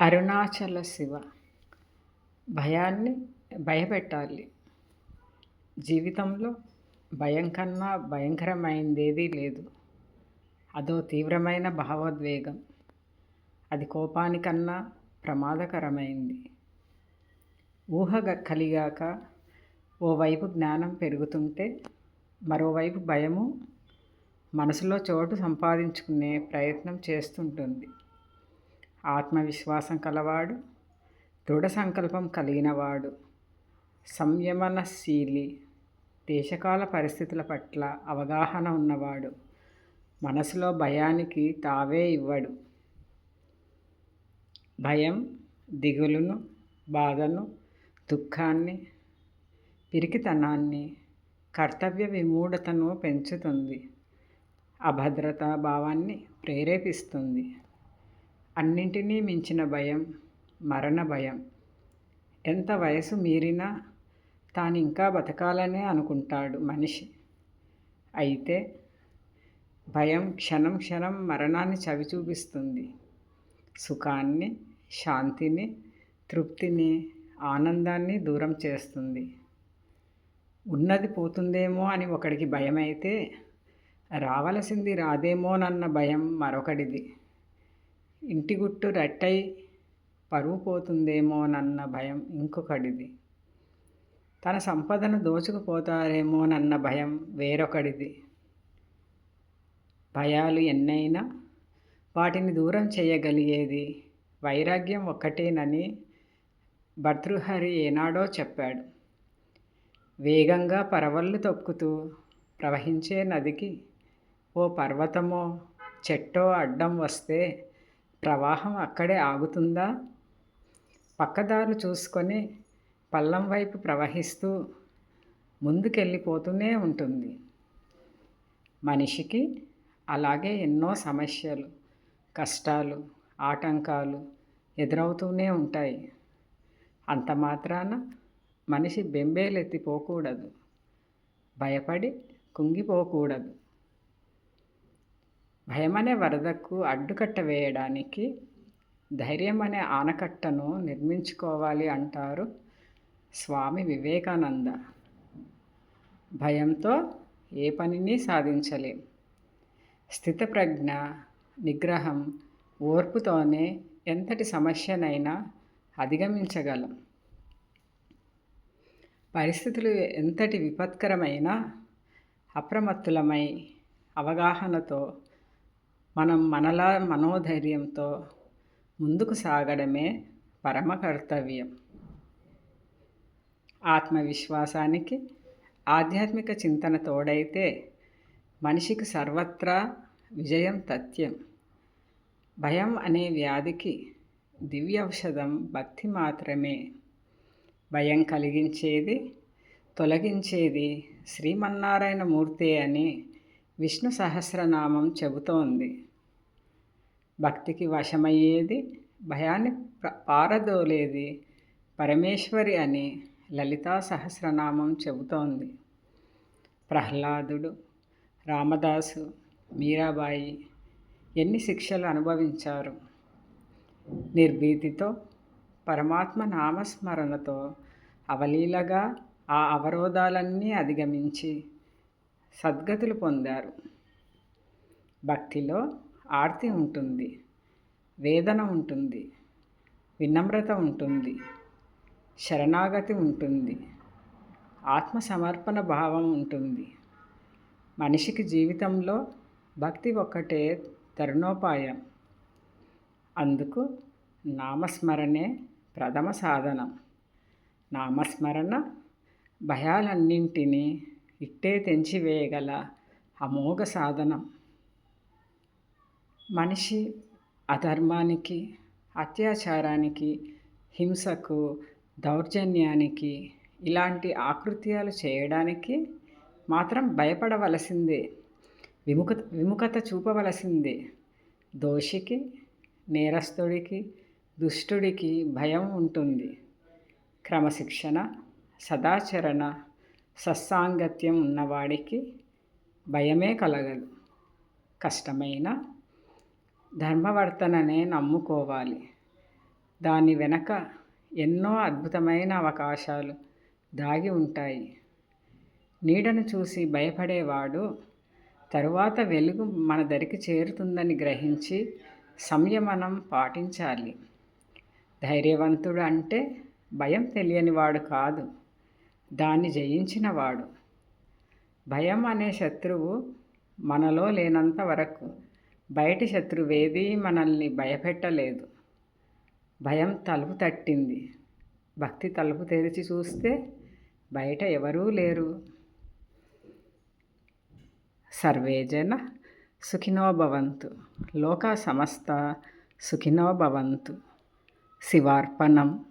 అరుణాచల శివ. భయాన్ని భయపెట్టాలి. జీవితంలో భయం కన్నా భయంకరమైందేదీ లేదు. అదో తీవ్రమైన భావోద్వేగం. అది కోపానికన్నా ప్రమాదకరమైంది. ఊహ కలిగాక ఓవైపు జ్ఞానం పెరుగుతుంటే మరోవైపు భయము మనసులో చోటు సంపాదించుకునే ప్రయత్నం చేస్తుంటుంది. ఆత్మవిశ్వాసం కలవాడు దృఢ సంకల్పం కలిగినవాడు సంయమనశీలి దేశకాల పరిస్థితుల పట్ల అవగాహన ఉన్నవాడు మనసులో భయానికి తావే ఇవ్వడు. భయం దిగులును బాధను దుఃఖాన్ని పిరికితనాన్ని కర్తవ్య విమూఢతను పెంచుతుంది అభద్రతా భావాన్ని ప్రేరేపిస్తుంది. అన్నింటినీ మించిన భయం మరణ భయం. ఎంత వయసు మీరినా తాను ఇంకా బతకాలనే అనుకుంటాడు మనిషి. అయితే భయం క్షణం క్షణం మరణాన్ని చవి చూపిస్తుంది సుఖాన్ని శాంతిని తృప్తిని ఆనందాన్ని దూరం చేస్తుంది. ఉన్నది పోతుందేమో అని ఒకడికి భయమైతే రావలసింది రాదేమోనన్న భయం మరొకడిది. ఇంటి గుట్టు రట్టై పరువు పోతుందేమోనన్న భయం ఇంకొకడిది. తన సంపదను దోచుకుపోతారేమోనన్న భయం వేరొకడిది. భయాలు ఎన్నైనా వాటిని దూరం చేయగలిగేది వైరాగ్యం ఒక్కటేనని భర్తృహరి ఏనాడో చెప్పాడు. వేగంగా పరవళ్ళు తొక్కుతూ ప్రవహించే నదికి ఓ పర్వతమో చెట్టో అడ్డం వస్తే ప్రవాహం అక్కడే ఆగుతుందా? పక్కదారులు చూసుకొని పల్లం వైపు ప్రవహిస్తూ ముందుకెళ్ళిపోతూనే ఉంటుంది. మనిషికి అలాగే ఎన్నో సమస్యలు కష్టాలు ఆటంకాలు ఎదురవుతూనే ఉంటాయి. అంత మాత్రాన మనిషి బెంబేలెత్తిపోకూడదు. భయపడి కుంగిపోకూడదు. భయమనే వరదకు అడ్డుకట్ట వేయడానికి ధైర్యం అనే ఆనకట్టను నిర్మించుకోవాలి అంటారు స్వామి వివేకానంద. భయంతో ఏ పనిని సాధించలేం. స్థితప్రజ్ఞ నిగ్రహం ఓర్పుతోనే ఎంతటి సమస్యనైనా అధిగమించగలం. పరిస్థితులు ఎంతటి విపత్కరమైనా అప్రమత్తులమై అవగాహనతో మనం మనలా మనోధైర్యంతో ముందుకు సాగడమే పరమ కర్తవ్యం ఆత్మవిశ్వాసానికి ఆధ్యాత్మిక చింతన తోడైతే మనిషికి సర్వత్రా విజయం తథ్యం. భయం అనే వ్యాధికి దివ్య ఔషధం భక్తి మాత్రమే. భయం కలిగించేది తొలగించేది శ్రీమన్నారాయణ మూర్తే అని విష్ణు సహస్రనామం చెబుతోంది. భక్తికి వశమయ్యేది భయాన్ని పారదోలేది పరమేశ్వరి అని లలితా సహస్రనామం చెబుతోంది. ప్రహ్లాదుడు రామదాసు మీరాబాయి ఎన్ని శిక్షలు అనుభవించారు? నిర్భీతితో పరమాత్మ నామస్మరణతో అవలీలగా ఆ అవరోధాలన్నీ అధిగమించి సద్గతులు పొందారు. భక్తిలో ఆర్తి ఉంటుంది వేదన ఉంటుంది వినమ్రత ఉంటుంది శరణాగతి ఉంటుంది ఆత్మ సమర్పణ భావం ఉంటుంది. మనిషికి జీవితంలో భక్తి ఒక్కటే తరుణోపాయం. అందుకు నామస్మరణే ప్రథమ సాధనం. నామస్మరణ భయాలన్నింటినీ ఇట్టే తెంచివేయగల అమోఘ సాధనం. మనిషి అధర్మానికి అత్యాచారానికి హింసకు దౌర్జన్యానికి ఇలాంటి ఆకృత్యాలు చేయడానికి మాత్రం భయపడవలసిందే. విముఖ విముఖత చూపవలసిందే. దోషికి నేరస్తుడికి దుష్టుడికి భయం ఉంటుంది. క్రమశిక్షణ సదాచరణ సత్సాంగత్యం ఉన్నవాడికి భయమే కలగదు. కష్టమైన ధర్మవర్తననే నమ్ముకోవాలి. దాని వెనక ఎన్నో అద్భుతమైన అవకాశాలు దాగి ఉంటాయి. నీడను చూసి భయపడేవాడు తరువాత వెలుగు మన దరికి చేరుతుందని గ్రహించి సంయమనం పాటించాలి. ధైర్యవంతుడు అంటే భయం తెలియనివాడు కాదు. దాన్ని జయించినవాడు. భయం అనే శత్రువు మనలో లేనంత వరకు బయటి శత్రువేది మనల్ని భయపెట్టలేదు. భయం తలుపు తట్టింది. భక్తి తలుపు తెరిచి చూస్తే బయట ఎవరూ లేరు. సర్వేజన సుఖినోభవంతు లోక సమస్త సుఖినోభవంతు శివార్పణం